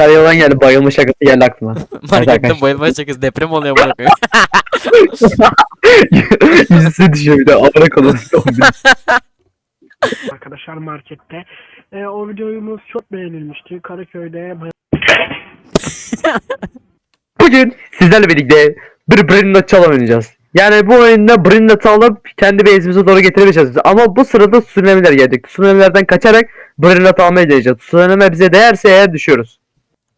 karayoldan geldi. Bayılma şakası geldi aklıma. Marketten bayılma şakası deprem oluyor bana koyayım. Yüzüne düşüyor bir de. Amına koyayım. arkadaşlar markette. Ee, o videomuz çok beğenilmişti. Karaköy'de Bugün sizlerle birlikte bir Brinda Çalam oynayacağız. Yani bu oyunda Brinda alıp kendi base'imize doğru getirmeye çalışacağız. Ama bu sırada tsunami'ler gelecek. Tsunami'lerden kaçarak Brinda almaya çalışacağız. Tsunami bize değerse eğer düşüyoruz.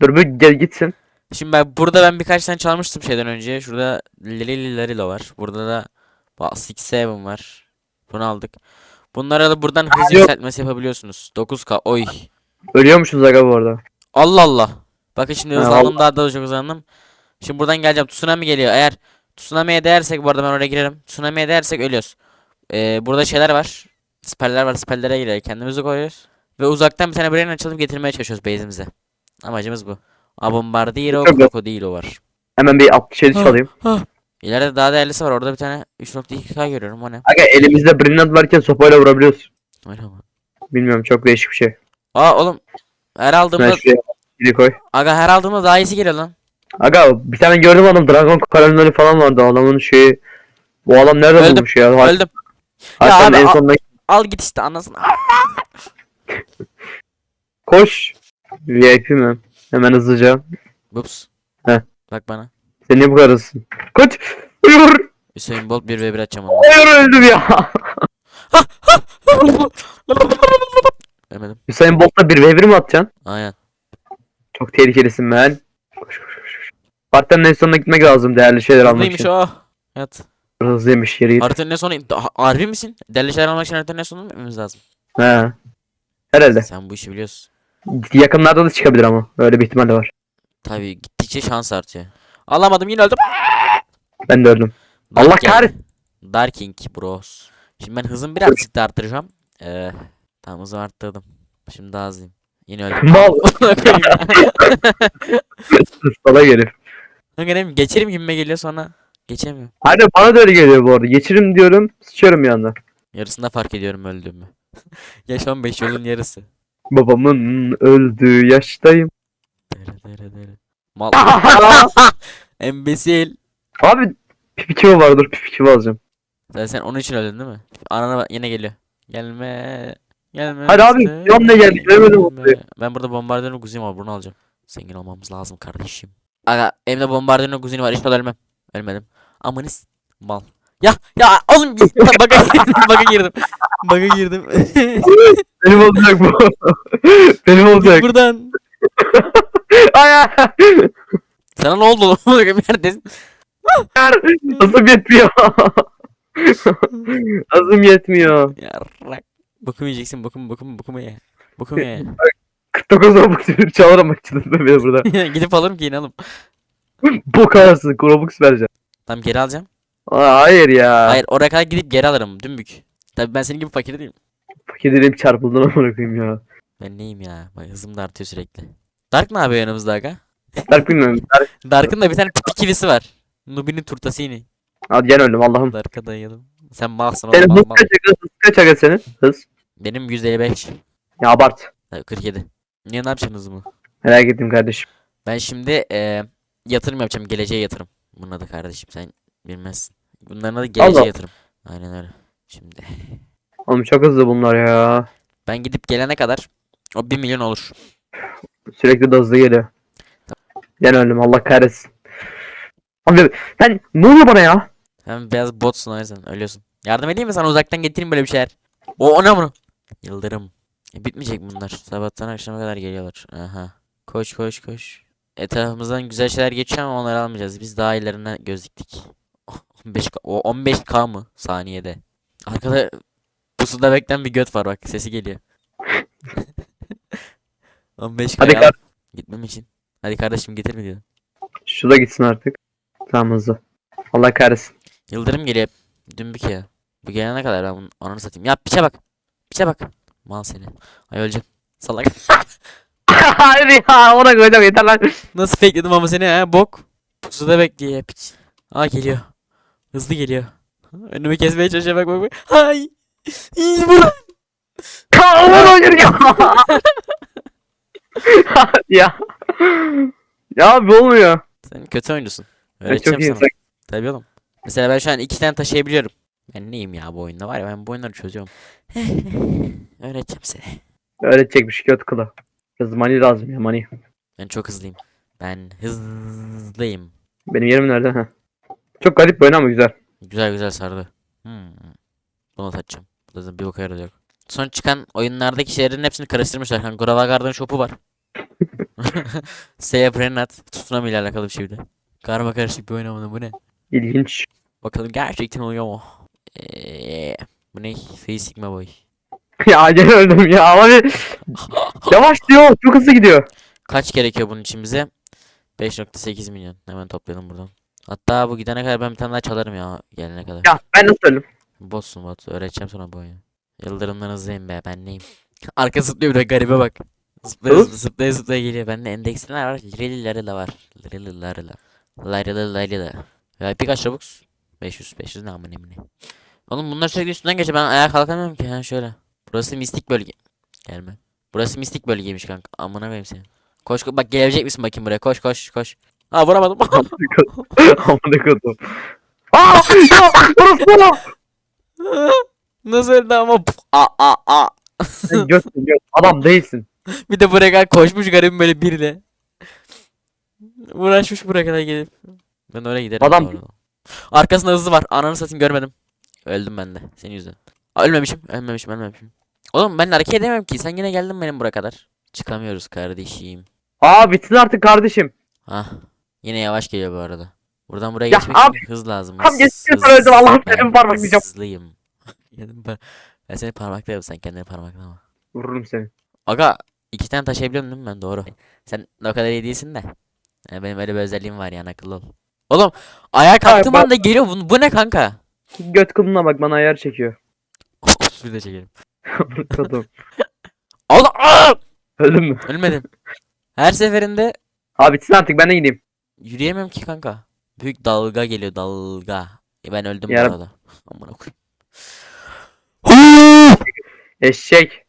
Dur bir gel gitsin. Şimdi ben burada ben birkaç tane çalmıştım şeyden önce. Şurada Lili Larilo var. Burada da Ba- Six Seven var. Bunu aldık. Bunlara da buradan hız Yok. yükseltmesi yapabiliyorsunuz. 9K. Oy. Ölüyormuşuz aga bu arada. Allah Allah. Bakın şimdi hızlandım daha da çok hızlandım. Şimdi buradan geleceğim. Tsunami geliyor. Eğer tsunami'ye değersek bu arada ben oraya girerim. Tsunami'ye değersek ölüyoruz. Ee, burada şeyler var. Spell'ler var. Spell'lere girer. Kendimizi koyuyoruz. Ve uzaktan bir tane brain açılıp getirmeye çalışıyoruz base'imize. Amacımız bu. A Bombardiro Çok güzel. Crocodilo var. Hemen bir 67 Ha. çalayım. İleride daha değerlisi var. Orada bir tane 3.2K görüyorum. O ne? Aga elimizde Brinda varken sopayla vurabiliyoruz. Mi? Bilmiyorum çok değişik bir şey. Aa oğlum. Her Ben aldığımda şuraya biri koy. aga her aldığımda daha iyisi geliyor lan. Aga bir tane gördüm adam Dragon kalemleri falan vardı adamın şeyi. Bu adam nerede Öldüm, bulmuş ya? Öldüm. Ya Hatta abi, en a- sonunda Al git işte anasını. koş. VIP mi? Hemen hızlıca. Ups. Heh. Bak bana. Sen niye bu kadar hızlısın? Koş. Hayır. Hüseyin Bolt 1 ve 1 açacağım onu. Hayır öldüm ya. Ölmedim. Hüseyin Bolt'la bir v 1 mi atacaksın? Aynen. Çok tehlikelisin ben. Koş koş koş. koş. Partiden en sonuna gitmek lazım değerli şeyler almak Hızlıymış için. o. Yat. Hızlıymış yeri git. Haritanın en sonu. Harbi misin? Değerli şeyler almak için haritanın en sonuna mı gitmemiz lazım? He. Herhalde. Sen bu işi biliyorsun. Yakınlarda da çıkabilir ama. Öyle bir ihtimal de var. Tabii gittikçe şans artıyor. Alamadım yine öldüm. Ben de öldüm. Dark Allah kahretsin. Darking bros. Şimdi ben hızımı birazcık da arttıracağım. Ee, tamam hızımı arttırdım. Şimdi daha hızlıyım. Yine öldüm. Mal. Sana gelir. Bileyim, geçerim gibime geliyor sonra. Geçemiyorum. Hadi bana da öyle geliyor bu arada. Geçirim diyorum. Sıçıyorum bir anda. Yarısında fark ediyorum öldüğümü. Yaş 15 yolun yarısı. Babamın öldüğü yaştayım. Dere dere dere. Mal. Embesil. Abi pipi kimi var dur pipi kimi alacağım. Sen, sen onun için öldün değil mi? Anana bak yine geliyor. Gelme. Gelme. Hadi abi, yan ne geldi, gelme. onu. Ben burada bombardıyanın kuzini var bunu alacağım. Zengin olmamız lazım kardeşim. Aga elimde bombardıyanın kuzini var inşallah ölmem. Ölmedim. Amanız. Mal. Ya ya oğlum baka girdim baka girdim. Baka girdim. Benim olacak bu. Benim olacak. buradan. Ay. Sana ne oldu oğlum? Neredesin? Hızım yetmiyor. Hızım yetmiyor. Yarrak. Bokumu yiyeceksin bokum bokum bokumu ye. Bokumu ye. 49 Robux bir çalarım beni burada. Gidip alırım ki yine alım. Bok arasın Robux vereceğim. Tamam geri alacağım. Aa, hayır ya. Hayır oraya kadar gidip geri alırım dümbük. Tabii ben senin gibi fakir değilim. Fakir dedim çarpıldın amına koyayım ya. Ben neyim ya? Bak hızım da artıyor sürekli. Dark ne yapıyor yanımızda aga? Dark bilmiyorum. Dark. Dark'ın da bir tane pipi kivisi var. Nubi'nin turtasini. Hadi gel öldüm Allah'ım. Dark'a dayanalım. Sen malsın Senin oğlum hız mal, mal. kaç aga? Hız kaç aga senin? Hız. Benim 155. Ya abart. Tabii 47. Niye ne yapacaksın hızımı? Merak ettim kardeşim. Ben şimdi eee yatırım yapacağım. Geleceğe yatırım. Bunun adı kardeşim sen bilmezsin. Bunların adı geleceğe Allah. yatırım. Aynen öyle. Şimdi Oğlum çok hızlı bunlar ya. ben gidip gelene kadar o 1 milyon olur. Sürekli de hızlı geliyor. Gel öldüm Allah kahretsin. Abi ben ne oluyor bana ya? Sen biraz botsun o yüzden ölüyorsun. Yardım edeyim mi sana uzaktan getireyim böyle bir şeyler. O, o ne bunu? Yıldırım. E, bitmeyecek bunlar. Sabahtan akşama kadar geliyorlar. Aha. Koş koş koş. Etrafımızdan güzel şeyler geçiyor ama onları almayacağız. Biz daha ilerine göz diktik. 15K, o 15K mı saniyede? Arkada pusuda bekleyen bir göt var bak sesi geliyor. 15K Hadi kar- Gitmem için. Hadi kardeşim getir mi diyor. Şu da gitsin artık. Tamam hızlı. Allah kahretsin. Yıldırım geliyor. Dümbük ya. Bu gelene kadar ben bunun ananı satayım. Ya piçe bak. Piçe bak. Mal seni. Ay öleceğim. Salak. Hayır ya ona koyacağım yeter lan. Nasıl fakeledim ama seni ha bok. Pusuda bekliyor ya piç. Aa geliyor. Hızlı geliyor. Önümü kesmeye çalışıyor bak bak bak. Hay. İyi buradan. Aman hayır ya. ya. ya abi olmuyor. Sen kötü oyuncusun. Ben çok Öğreteceğim iyi sana. Tabii oğlum. Mesela ben şu an iki tane taşıyabiliyorum. Ben neyim ya bu oyunda var ya ben bu oyunları çözüyorum. Öğreteceğim seni. Öğretecekmiş kötü kılı. Biraz money lazım ya money. Ben çok hızlıyım. Ben hızlıyım. Benim yerim nerede? Ha. Çok garip bir oyun ama güzel. Güzel güzel sardı. Hmm. Bunu atacağım. Bu da bir boka yarayacak. Son çıkan oyunlardaki şeylerin hepsini karıştırmışlar. Hani Gravagard'ın şopu var. Seiya Brenat. Tsunami ile alakalı bir şeydi. Karma karışık bir oyun ama bu ne? İlginç. Bakalım gerçekten oluyor mu? Eee, bu ne? Face Sigma Boy. ya gene öldüm ya abi. Yavaş diyor. Çok hızlı gidiyor. Kaç gerekiyor bunun için bize? 5.8 milyon. Hemen toplayalım buradan. Hatta bu gidene kadar ben bir tane daha çalarım ya gelene kadar. Ya ben nasıl öldüm? Botsun bot. Öğreteceğim sana bu oyunu. Yıldırımdan hızlıyım be ben neyim? Arka zıplıyor bir de garibe bak. Zıplaya zıplaya zıplaya, zıplaya geliyor. Bende endeksler var. Lirili larila var. Lirili larila. Larila larila. Ya bir kaç Robux? 500 500 ne amına emine. Oğlum bunlar sürekli üstünden geçiyor. Ben ayağa kalkamıyorum ki. Ha şöyle. Burası mistik bölge. Gelme. Burası mistik bölgeymiş kanka. Amına koyayım seni. Koş koş. Bak gelebilecek misin bakayım buraya? Koş koş koş. Ha vuramadım. Amına kodum. Aa! Ya! Orası Nasıl öldü ama? A a a. Sen götsün göt. Adam değilsin. Bir de buraya kadar koşmuş garibim böyle biriyle. Uğraşmış buraya kadar gelip. Ben oraya giderim. Adam- arada. Arkasında hızlı var. Ananı satayım görmedim. Öldüm ben de. Senin yüzünden. Aa, ölmemişim. Ölmemişim ölmemişim. Oğlum ben hareket edemem ki. Sen yine geldin benim buraya kadar. Çıkamıyoruz kardeşim. Aa bitsin artık kardeşim. Hah. Yine yavaş geliyor bu arada. Buradan buraya Ya geçmek abi, için hız lazım. hız. sonra öldüm. Allah'ım Ben seni parmaklayacağım. Hızlıyım. Ben seni parmaklarım sen kendini parmaklama. Vururum seni. Aga iki tane taşıyabiliyorum değil mi ben? Doğru. Sen o kadar iyi değilsin de. Yani benim öyle bir özelliğim var yani akıllı ol. Oğlum ayağa kalktığım anda geliyor. Bu, bu ne kanka? Göt kılına bak bana ayar çekiyor. Bir de çekelim. Kodum. Allah! Aa! Öldün mü? Ölmedim. Her seferinde Abi bitsin artık ben de gideyim. Yürüyemem ki kanka. Büyük dalga geliyor dalga. E ben öldüm Yarab- bu arada. Amına koyayım. Eşek.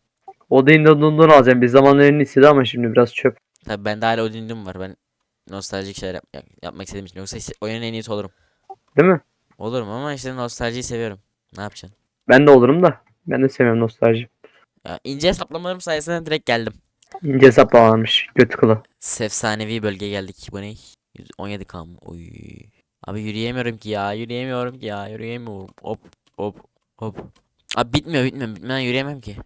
Odin Dondon'dan alacağım. Bir zamanların istedi ama şimdi biraz çöp. Tabi bende hala Odin'im var. Ben nostaljik şeyler yap- yap- yapmak istediğim için. Yoksa iste- oyunun en iyisi olurum. Değil mi? Olurum ama işte nostaljiyi seviyorum. Ne yapacaksın? Ben de olurum da. Ben de sevmiyorum nostalji. Ya ince hesaplamalarım sayesinde direkt geldim. İnce hesaplamanmış. Göt kılı. Efsanevi bölge geldik. Bu ne? 17 kam. Oy. Abi yürüyemiyorum ki ya. Yürüyemiyorum ki ya. Yürüyemiyorum. Hop hop hop. Abi bitmiyor bitmiyor. Bitmeden yürüyemem ki.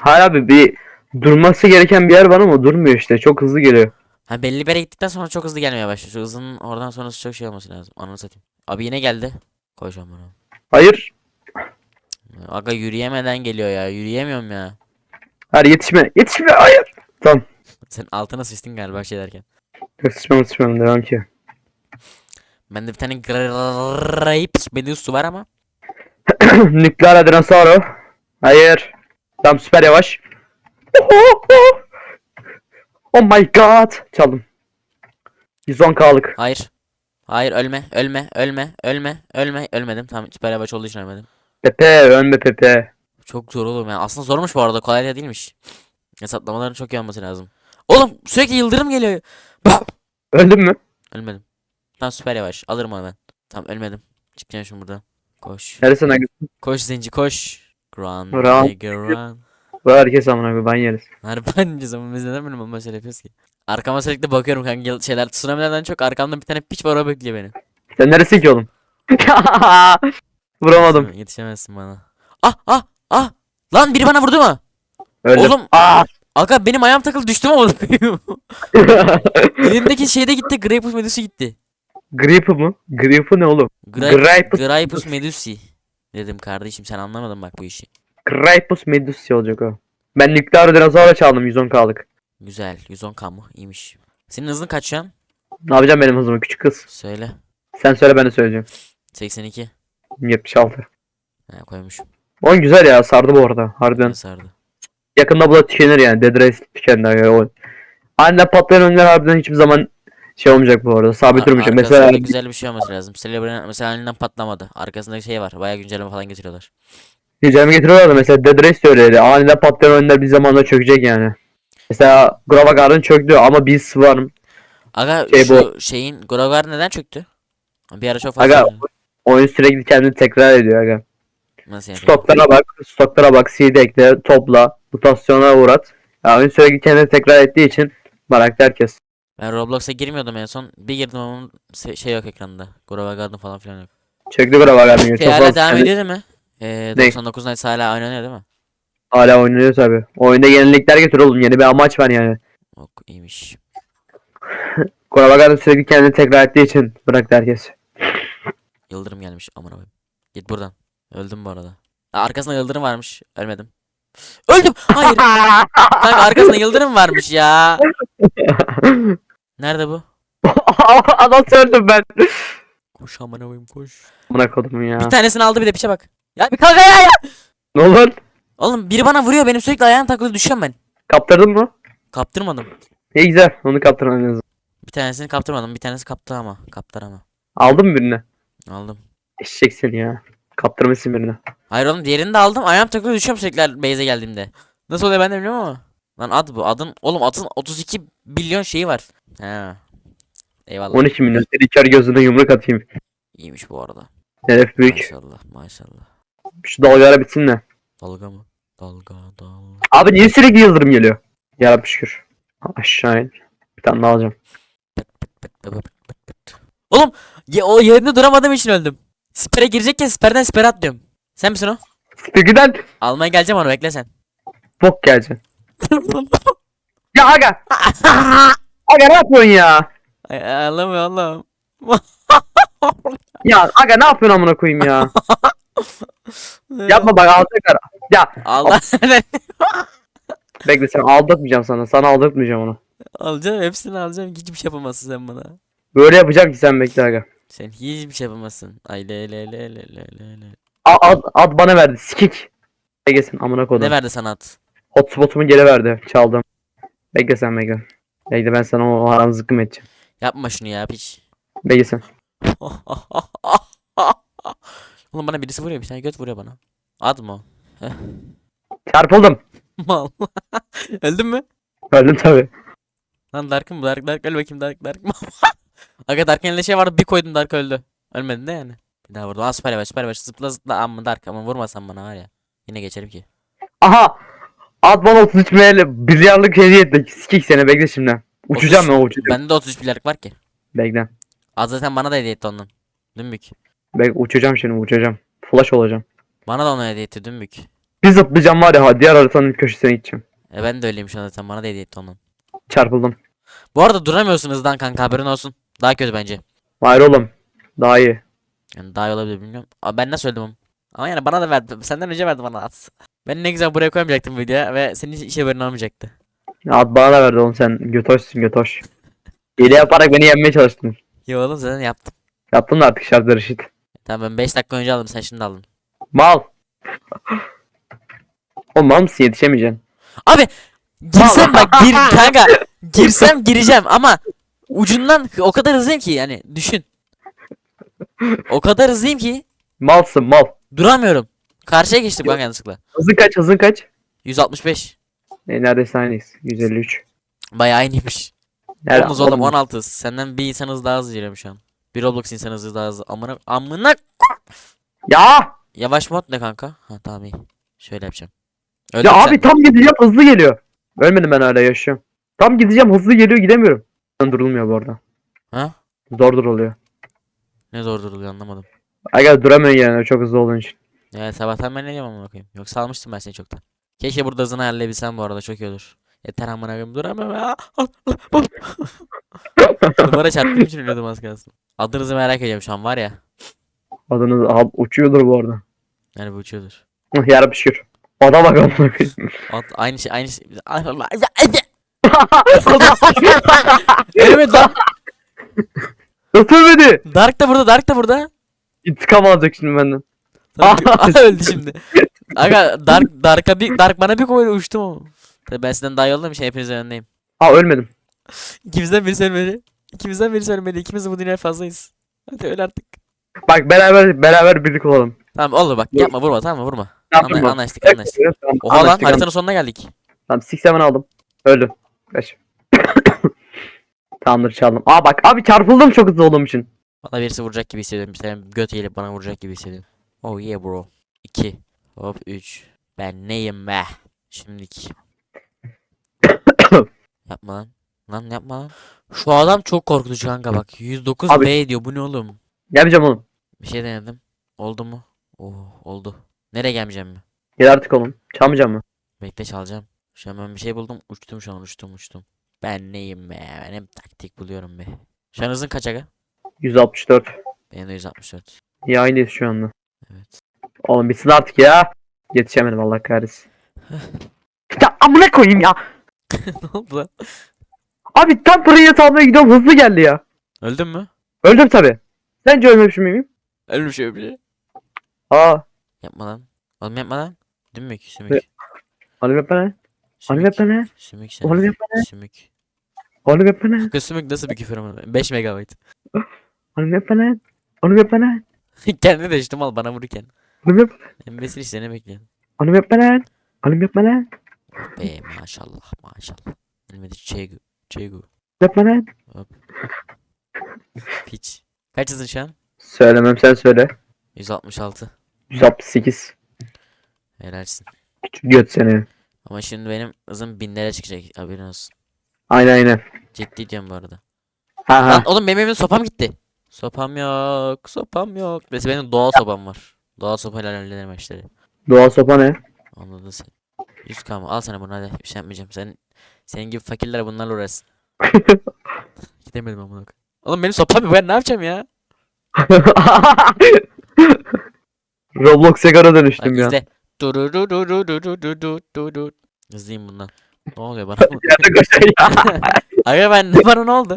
Hayır abi bir durması gereken bir yer var ama durmuyor işte. Çok hızlı geliyor. Ha belli bir yere gittikten sonra çok hızlı gelmeye başlıyor. Şu hızının oradan sonrası çok şey olması lazım. Ananı satayım. Abi yine geldi. Koş amına. Hayır. Aga yürüyemeden geliyor ya. Yürüyemiyorum ya. Hayır yetişme. Yetişme. Hayır. Tamam. Sen altına sıçtın galiba şey derken. Yetişmem yetişmem. Devam ki. Bende bir tane Grapes Medusa var ama. Nükleer Adrensaro. Hayır. Tamam süper yavaş. Oh my god. Çaldım. 110k'lık. Hayır. Hayır ölme ölme ölme ölme ölme ölmedim. Tamam süper yavaş olduğu için ölmedim. Pepe ölme Pepe. Çok zor oğlum yani. Aslında zormuş bu arada. Kolay da değilmiş. Hesaplamaların çok iyi olması lazım. Oğlum sürekli yıldırım geliyor. Öldün mü? Ölmedim. Tamam süper yavaş. Alırım onu ben. Tamam ölmedim. Çıkacağım şimdi buradan. Koş. Neresin agresın? Koş zenci koş. Run. Run. nigga, run. Bu herkes amına koyayım ben yeriz. Harbi zaman biz neden böyle bomba şey yapıyoruz ki? Arkama sürekli bakıyorum kanka şeyler tsunamilerden çok arkamda bir tane piç var o bekliyor beni. Sen neresin ki oğlum? Vuramadım. Yetişemezsin- bana. Ah ah ah. Lan biri bana vurdu mu? Öldüm. Oğlum. Aa! Aga benim ayağım takıldı düştüm ama. Elimdeki şeyde gitti. Grapus Medusi gitti. Grip'i mu? Grip'i ne oğlum? Grapus Grapus Medusi. Dedim kardeşim sen anlamadın bak bu işi. Gripus Medusi olacak o. Ben nükleer dinozorla çaldım 110k'lık. Güzel. 110k mı? İyiymiş. Senin hızın kaç şu an? Ne yapacağım benim hızımı küçük kız? Söyle. Sen söyle ben de söyleyeceğim. 82. 76. Ha koymuşum. Oyun güzel ya sardı bu arada harbiden. Sardı. Yakında bu da tükenir yani. Dead Race tükendi yani o. Anne patlayan oyunlar harbiden hiçbir zaman şey olmayacak bu arada. Sabit durmayacak. Mesela güzel bir şey olması lazım. Celebrity mesela elinden patlamadı. Arkasında şey var. Bayağı güncelleme falan getiriyorlar. güncelleme getiriyorlar da mesela Dead Race de öyleydi. Aniden patlayan oyunlar bir zamanla çökecek yani. Mesela Gravagar'ın çöktü ama biz varım. Aga Şey şu şeyin Grogar neden çöktü? Bir ara çok fazla. Aga oyun sürekli kendini tekrar ediyor aga. Nasıl yani? Stoklara bak, stoklara bak, CD ekle, topla, mutasyona uğrat. Ya oyun sürekli kendini tekrar ettiği için meraklı herkes. Ben Roblox'a girmiyordum en son. Bir girdim ama şey yok ekranda. Grover Garden falan filan yok. Çöktü Gravagar'ın. Şey Çok hala devam kendi- ediyor değil mi? Ee, Ne? 99 Nights hala oynanıyor değil mi? Hala oynanıyor tabi. Oyunda yenilikler getir oğlum. Yeni bir amaç var yani. Ok iyiymiş. Gravagar'ın sürekli kendini tekrar ettiği için bıraktı herkes. Yıldırım gelmiş amına koyayım. Git buradan. Öldüm bu arada. Arkasında yıldırım varmış. Ölmedim. Öldüm. Hayır. Kanka arkasında yıldırım varmış ya. Nerede bu? Adam söndüm ben. Koş amına koyayım koş. Buna kodum ya. Bir tanesini aldı bir de piçe bak. Ya bir kalk ayağa ya. Ne olur? Oğlum biri bana vuruyor benim sürekli ayağım takılı düşüyorum ben. Kaptırdın mı? Kaptırmadım. İyi güzel. Onu kaptırman lazım. Bir tanesini kaptırmadım. Bir tanesi kaptı ama. Kaptır ama. Aldın mı birini? Aldım. Eşek seni ya. Kaptırmışsın birini. Hayır oğlum diğerini de aldım. Ayağım takılı düşüyorum sürekli base'e geldiğimde. Nasıl oluyor ben de bilmiyorum ama. Lan ad bu. Adın oğlum atın 32 milyon şeyi var. He. Eyvallah. 12 milyon. Seni kör gözüne yumruk atayım. İyiymiş bu arada. Hedef büyük. Maşallah maşallah. Şu dalgalara bitsin de. Dalga mı? Dalga dalga. Abi niye sürekli yıldırım geliyor? Yarabbim şükür. Aşağı in. Bir tane daha alacağım. Oğlum ye, o yerinde duramadığım için öldüm. Spere girecekken siperden siper atlıyorum. Sen misin o? Pekiden Almaya geleceğim onu bekle sen. bok gelecek. Ya aga. aga ne yapıyorsun ya? Ay, Anlamıyor Allah'ım. Ya aga ne yapıyorsun amına koyayım ya? Yapma bak alacaklar. Ya Allah bekle sen aldırtmayacağım sana. Sana aldırtmayacağım onu. alacağım hepsini alacağım. Hiçbir şey yapamazsın sen bana. Böyle yapacağım ki sen bekle aga. Sen hiçbir şey yapamazsın. Ay le le le le le le le. Ad, ad, ad bana verdi. Sikik. Bekle sen amına Ne koydum. verdi sana at? Hotspotumu geri verdi. Çaldım. Bekle sen bekle. Bekle ben sana o aranı zıkkım edeceğim. Yapma şunu ya piç. Bekle sen. Oğlum bana birisi vuruyor bir tane göt vuruyor bana. At mı? Çarpıldım. Mal. Öldün mü? Öldüm tabi. Lan Dark'ın bu Dark Dark öl bakayım Dark Dark. Aga Dark'ın elinde şey vardı bir koydum Dark öldü. Ölmedin de yani. Bir daha vurdum. Aa süper yavaş süper yavaş zıpla zıpla amma Dark ama vurmasan bana var ya. Yine geçerim ki. Aha. Ad bana 33 ml milyarlık hediye etti. Sikik seni bekle şimdi. Uçacağım 33 ben uçacağım. Bende de 33 bilerek var ki. Bekle. Az zaten bana da hediye etti ondan. Dümbük. Bekle uçacağım şimdi uçacağım. Flash olacağım. Bana da onu hediye etti dümbük. Bir zıplayacağım var ya diğer haritanın köşesine gideceğim. E ben de öyleyim şu an zaten bana da hediye etti ondan. Çarpıldım. Bu arada duramıyorsun hızdan kanka haberin olsun. Daha kötü bence. Hayır oğlum. Daha iyi. Yani daha iyi olabilir bilmiyorum. Ama ben nasıl öldüm ama. Ama yani bana da verdi. Senden önce verdi bana at. Ben ne güzel buraya koymayacaktım videoya ve senin hiç işe haberin olmayacaktı. Ad bana da verdi oğlum sen. Götoşsun götoş. Hile yaparak beni yenmeye çalıştın. Ya oğlum zaten yaptım. Yaptın da artık şartları eşit. Tamam ben 5 dakika önce aldım sen şimdi aldın. Mal. O mal mısın yetişemeyeceksin. Abi girsem bak gir kanka. Girsem gireceğim ama ucundan o kadar hızlıyım ki yani düşün. O kadar hızlıyım ki Malsın mal. duramıyorum. Karşıya geçtik bak yanlışlıkla. Hızın kaç hızın kaç? 165. E, neredeyse aynıyız. 153. Bayağı aynıymış. Nerede? Omuz oğlum 16. Senden bir insan hızı daha hızlı yürüyorum şu an. Bir Roblox insan hızı daha hızlı. Amına amına Ya! Yavaş mod ne kanka? Ha tamam iyi. Şöyle yapacağım. Ya Öldün abi sen. tam gideceğim hızlı geliyor. Ölmedim ben hala yaşıyorum. Tam gideceğim hızlı geliyor gidemiyorum. Durulmuyor bu arada. Ha? Zor duruluyor. Ne zor duruluyor anlamadım. Aga duramıyorsun yani çok hızlı olduğun için. Ya sabahtan ben ne diyeyim amına koyayım. Yoksa almıştım ben seni çoktan. Keşke burada hızını ayarlayabilsem bu arada çok iyi olur. Yeter amına koyayım duramıyorum ya. Duvara çarptığım için ölüyordum az kalsın. Adınızı merak ediyorum şu an var ya. Adınız abi uçuyordur bu arada. Yani bu uçuyordur. Yarabbi şükür. Ada bak amına koyayım. Aynı şey aynı şey. Evet Dark, ölmedi? Dark da burada Dark da burada. İntikam alacak şimdi benden. Tamam, öldü şimdi. Aga Dark Dark'a bir Dark bana bir koydu uçtum ama. Tabii ben sizden daha iyi olduğum için hepinizin önündeyim. Ha ölmedim. İkimizden birisi ölmedi. İkimizden birisi ölmedi. İkimiz de bu dünyaya fazlayız. Hadi öl artık. Bak beraber beraber birlik olalım. Tamam olur bak yapma vurma tamam mı vurma. Anla- vurma. anlaştık anlaştık. Oha lan haritanın sonuna geldik. Tamam six seven aldım. Öldüm. Kaç. Tamamdır çaldım. Aa bak abi çarpıldım çok hızlı olduğum için. Bana birisi vuracak gibi hissediyorum. Bir tane göt gelip bana vuracak gibi hissediyorum. Oh yeah bro. 2. Hop 3. Ben neyim be? Şimdiki. yapma lan. Lan yapma lan. Şu adam çok korkutucu kanka bak. 109 Abi- B diyor. Bu ne oğlum? Gelmeyeceğim oğlum. Bir şey denedim. Oldu mu? Oh oldu. Nereye gelmeyeceğim mi? Gel artık oğlum. Çalmayacağım mı? Bekle çalacağım. Şu an ben bir şey buldum. Uçtum şu an uçtum uçtum. Ben neyim be? Ben hep taktik buluyorum be. Şu an hızın kaç aga? 164. Benim de 164. İyi aynıyız şu anda. Evet. Oğlum bitsin artık ya. Yetişemedim Allah kahretsin. ya amına koyayım ya. ne oldu lan? Abi tam parayı almaya gidiyorum hızlı geldi ya. Öldün mü? Öldüm tabi. Sence ölmemişim miyim? Ölmüş öbürü. Aa. Yapma lan. Oğlum yapma lan. Sümük sümük. Oğlum yapma lan. Onu yapana. Sümük sen. Onu yapana. Sümük. Onu yapana. Sümük nasıl bir küfür ama? 5 megabayt. Onu yapana. Onu yapana. Kendi de işte mal bana vururken. Onu yap. Embesil işte ne bekliyorsun? Onu yapana. Onu yapana. Be maşallah maşallah. Elmedi çegu. Çegu. Yapana. Hop. Piç. Kaç hızın şu an? Söylemem sen söyle. 166. 168. Helalsin. Küçük göt seni. Ama şimdi benim hızım binlere çıkacak haberin olsun. Aynen aynen. Ciddi diyorum bu arada. Ha Lan ha. oğlum benim evimin sopam gitti. Sopam yok. Sopam yok. Mesela benim doğal sopam var. Doğal sopayla hallederim işleri. Doğal sopa ne? Anladın sen. 100k mı? Al sana bunu hadi. Bir şey yapmayacağım. Sen senin gibi fakirler bunlarla uğraşsın. Gidemedim amına koyayım. Oğlum benim sopam yok. Ben ne yapacağım ya? Roblox Egar'a Bak dönüştüm ya. izle. Durururururururururururur. Hızlıyım bundan. Ne oluyor bana? Yerde koşuyor ya. Aga ben ne bana ne oldu?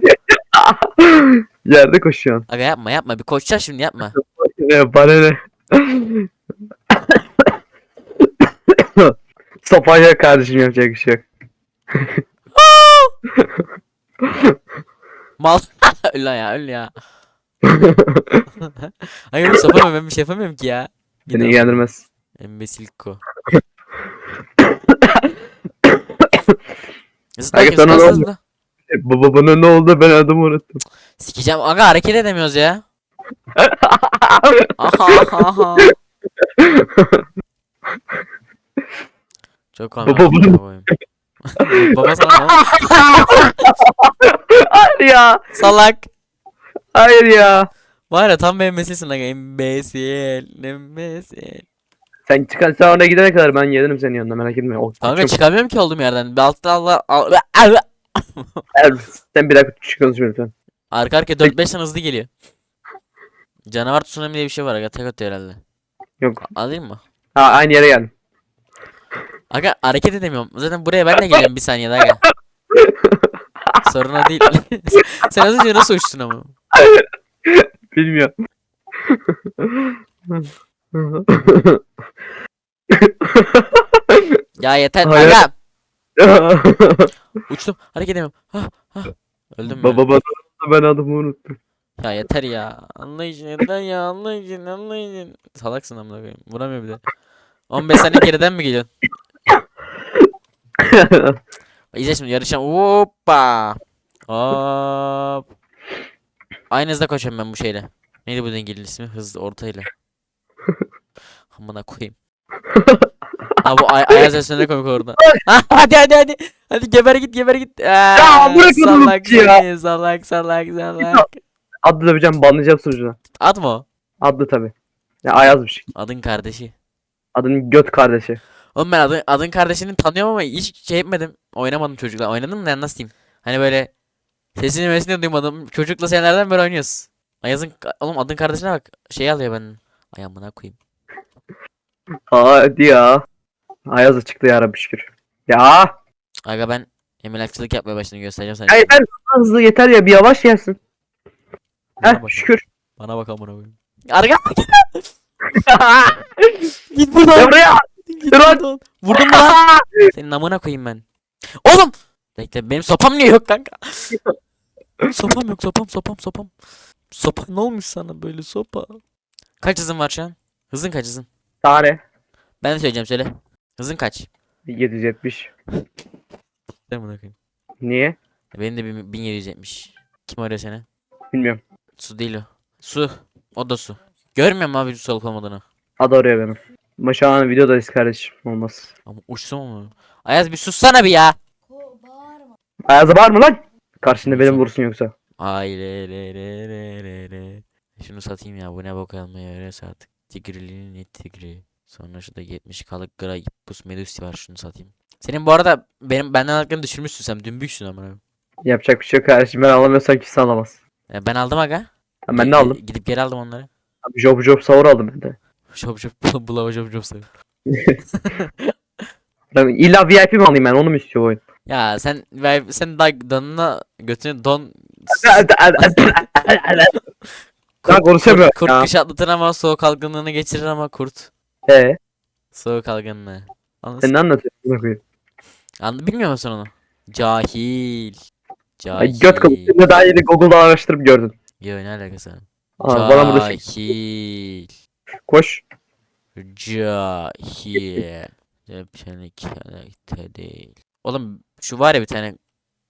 Yerde koşuyorsun. Aga yapma yapma. Bir koşacağız şimdi yapma. Ne bana ne? Sopayla kardeşim yapacak bir şey yok. Mal. öl ya öl ya. Aga bir sopam ben bir şey yapamıyorum ki ya. Beni ilgilendirmez. Embesil ko. Zıt Aga bakayım sana zıpla ne zıpla. Baba bana ne oldu ben adımı unuttum. Sikeceğim aga hareket edemiyoruz ya. Aha aha aha. Çok komik. Baba bunu- koyayım. Baba sana ne oldu? Hayır ya. Salak. Hayır ya. Var ya tam bir embesilsin aga. Embesil. Embesil. Sen çıkan sen oraya gidene kadar ben gelirim senin yanına merak etme. O, Kanka çok- çıkamıyorum ki olduğum yerden. Bir altta Allah. al- Er, sen bir dakika küçük konuşma lütfen. Arka arkaya 4-5 tane hızlı geliyor. Canavar tsunami diye bir şey var aga. Tek atıyor herhalde. Yok. Alayım mı? Ha aynı yere geldim. Aga hareket edemiyorum. Zaten buraya ben de geliyorum bir saniyede aga. Sorun o değil. Sen az önce nasıl uçtun ama? Bilmiyorum. Ya yeter Hayır. aga. Uçtum. Hareket edemiyorum. Hah, hah. Öldüm mü? Baba bana ben adımı unuttum. Ya yeter ya. Anlayışın yeter ya. Anlayışın anlayışın. Salaksın amına koyayım. Vuramıyor bir de. 15 saniye geriden mi geliyorsun? İzle şimdi yarışacağım. Hoppa. Hop. Aynı hızda koşuyorum ben bu şeyle. Neydi bu dengelin ismi? Hız ortayla. Amına koyayım. Ha bu ay Ayaz Özsen'e komik orada. Ha, hadi hadi hadi. Hadi geber git geber git. Aa, bırak onu salak ya. seni, salak salak salak. Adlı döveceğim banlayacağım sunucuna. Ad mı o? Adlı tabi. Ya Ayaz'mış. Adın kardeşi. Adının göt kardeşi. Oğlum ben adın, adın kardeşini tanıyorum ama hiç şey yapmadım. Oynamadım çocukla. Oynadım da nasıl diyeyim. Hani böyle sesini mesini duymadım. Çocukla senelerden beri oynuyoruz. Ayaz'ın oğlum adın kardeşine bak. Şey alıyor ben. Ay amına koyayım. Hadi ya. Ayaz çıktı ya Rabbi şükür. Ya. Aga ben emlakçılık yapmaya başladım göstereceğim sana. Ya yeter hızlı yeter ya bir yavaş gelsin. Bana Heh bak. şükür. Bana bak amına koyayım. Arka git buradan. buraya. Git Dur buradan. Vurdum mu lan? Senin amına koyayım ben. Oğlum. Bekle benim sopam niye yok kanka? sopam yok sopam sopam sopam. Sopa ne olmuş sana böyle sopa? Kaç hızın var şu an? Hızın kaç hızın? Tane. Ben de söyleyeceğim söyle. Hızın kaç? 770. Değil mi bakayım? Niye? Benim de bir 1770. Kim arıyor seni? Bilmiyorum. Su değil o. Su. O da su. Görmüyor musun abi su olup olmadığını? Adı oraya benim. Ama şu an videodayız kardeşim. Olmaz. Ama uçsam mı? Ayaz bir sussana bir ya. Ayaz'a var mı lan? Karşında benim vursun yoksa. Ay le le le le le le. Şunu satayım ya bu ne bok almaya öyle artık. Tigrili'nin tigri. Sonra şurada 70 kalık Graipus medusi var şunu satayım. Senin bu arada benim benden aldıklarını düşürmüşsün sen dümbüksün ama. Yapacak bir şey yok kardeşim. Ben alamıyorsam kimse alamaz. Ya ben aldım aga. Ha, ben de aldım. Gidip geri aldım onları. Abi Job Job Savur aldım ben de. Şop şop bulava şop sayı. Ben illa VIP mi alayım ben onu mu istiyor oyun? Ya sen sen daha donuna götüne don Ya konuşamıyorum kurt ya. kış atlatır ama soğuk algınlığını geçirir ama kurt. Ee, Soğuk algınlığı. Sen ne anlatıyorsun? Anladın bilmiyor musun onu? Cahil. Cahil. Ay, göt konusunda daha yeni Google'da araştırıp gördün. Yo ne alakası var? Aa, bana burada şey. Cahil. Koş. Cahil. Cepçelik karakter değil. Oğlum şu var ya bir tane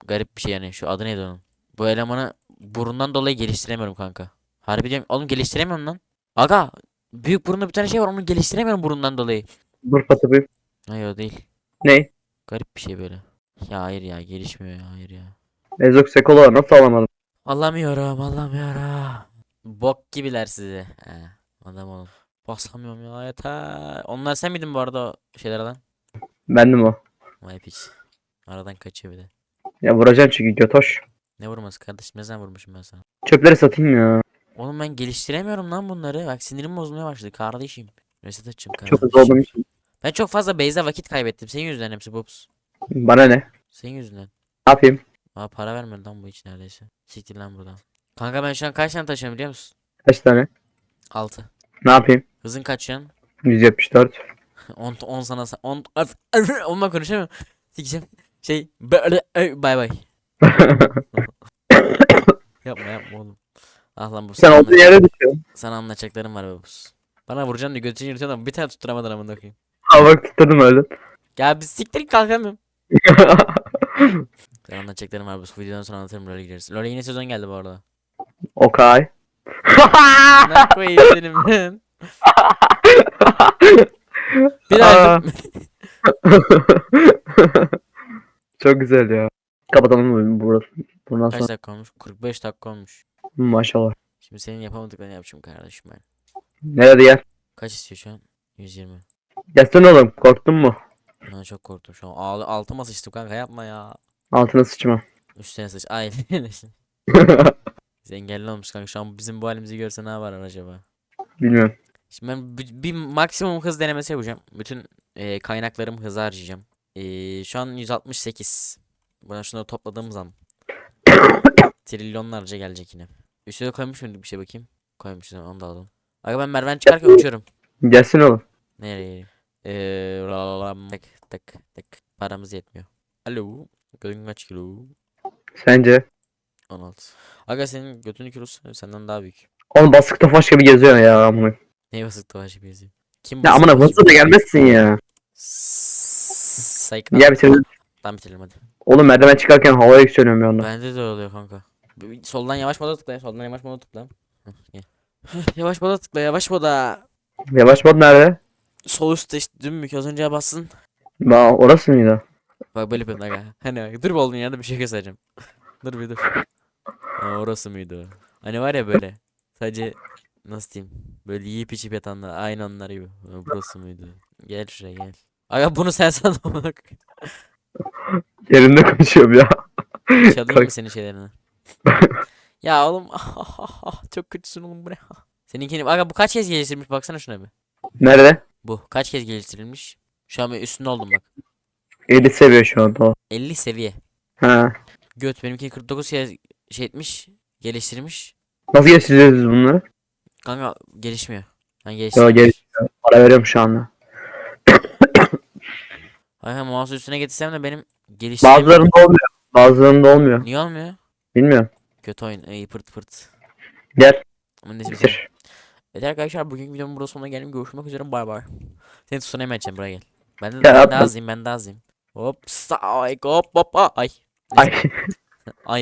garip bir şey yani. Şu adı neydi onun? Bu elemanı burundan dolayı geliştiremiyorum kanka. Harbi diyorum. Oğlum geliştiremiyorum lan. Aga büyük burunda bir tane şey var onu geliştiremiyorum burundan dolayı. Dur patapayım. Hayır o değil. Ne? Garip bir şey böyle. Ya hayır ya gelişmiyor ya hayır ya. Ezok Sekolo nasıl alamadım? Anlamıyorum anlamıyorum. Bok gibiler sizi. He, adam olun. Basamıyorum ya yeter. Onlar sen miydin bu arada o şeyler lan? Bendim o. Vay piç. Aradan kaçıyor bir de. Ya vuracaksın çünkü götoş. Ne vurması kardeşim ne zaman vurmuşum ben sana? Çöpleri satayım ya. Oğlum ben geliştiremiyorum lan bunları. Bak sinirim bozulmaya başladı kardeşim. Reset açayım Çok kardeşim. hızlı olduğum için. Ben çok fazla base'de vakit kaybettim. Senin yüzünden hepsi bops. Bana ne? Senin yüzünden. Ne yapayım? Aa para vermedi lan bu hiç neredeyse. Siktir lan buradan. Kanka ben şu an kaç tane taşıyorum biliyor musun? Kaç tane? 6. Ne yapayım? Hızın kaç şu an? 174. 10 10 sana 10 onunla konuşamıyorum. Sikeceğim. Şey böyle bay bay. Yapma yapma oğlum. Ah lan bu Sen olduğun yere düşüyorsun. sana anlatacaklarım var be bu. Bana vuracaksın diye götünü yırtıyorsun ama bir tane tutturamadın amına koyayım. Ha bak tutturdum öyle. Ya biz siktir kalkamıyorum. Sana anlatacaklarım var bu videodan sonra anlatırım LoL'e gireriz. LoL'e yeni sezon geldi bu arada. Okay. Ne koyayım senin ben. Bir daha. Çok güzel ya. Kapatalım mı burası? Bundan kaç sonra dakika olmuş? 45 dakika olmuş. Maşallah. Şimdi senin yapamadıklarını yapacağım kardeşim ben. Nerede gel? Kaç istiyor şu an? 120. Gelsene oğlum. Korktun mu? Ben çok korktum şu an. Ağlı, altıma sıçtım kanka yapma ya. Altına sıçma. Üstüne sıç. Ay. Biz engelli olmuş kanka. Şu an bizim bu halimizi görse ne yapar acaba? Bilmiyorum. Şimdi ben bir, bir maksimum hız denemesi yapacağım. Bütün e, kaynaklarımı hıza harcayacağım. E, şu an 168. Buna şunu topladığım zaman. trilyonlarca gelecek yine. Üstüne koymuş muyduk bir şey bakayım? Koymuşuz onu da alalım. Aga ben merdiven çıkarken uçuyorum. Gelsin oğlum. Nereye? Eee tık tık tık. Paramız yetmiyor. Alo. Götün kaç kilo? Sence? 16. Aga senin götünün kilosu senden daha büyük. Oğlum basık tofaş gibi geziyor ya amına. Ne basık tovaşı benziyor. Kim Ya basık amına basık da gelmezsin ya. Sayıkla. Ya bitirelim. Tamam bitirelim hadi. Oğlum merdiven çıkarken havaya yükseliyorum bir anda. Bende de oluyor kanka. Soldan yavaş moda tıkla. Soldan yavaş moda tıkla. Yavaş moda tıkla. Yavaş moda. Yavaş mod nerede? Sol üstte işte dümdük az önce bassın. Ba orası mıydı? Bak böyle yapıyorum aga. Hani bak, dur bir olduğun yerde bir şey göstereceğim. dur bir dur. Ha, orası mıydı o? Hani var ya böyle. Sadece nasıl diyeyim? Böyle yiyip içip yatanlar. Aynı onlar gibi. Ha, burası mıydı? Gel şuraya gel. Aga bunu sen san amına koyayım. Yerinde konuşuyorum ya. Çalayım mı senin şeylerini? ya oğlum çok kötüsün oğlum bu ne? Seninkini aga bu kaç kez geliştirilmiş baksana şuna bir. Nerede? Bu kaç kez geliştirilmiş? Şu an ben üstünde oldum bak. 50 seviyor şu anda o. 50 seviye. Ha. Göt benimkini 49 kez şey etmiş. Geliştirmiş. Nasıl biz bunları? Kanka gelişmiyor. Ben Yo geliştirmiş. gel. Para veriyorum şu anda. Kanka mouse üstüne getirsem de benim geliştiremiyor. Bazılarında olmuyor. Bazılarında olmuyor. Niye olmuyor? Bilmiyorum. Kötü oyun. Ey pırt pırt. Gel. Ama neyse bitirelim. Bitir. Evet arkadaşlar bugünkü videomun burada sonuna geldim. Görüşmek üzere. Bay bay. Seni tutsana hemen açacağım buraya gel. Ben de, Ya ben de azayım ben de azayım. Hop sa ay hop hop ay. Ay. Ay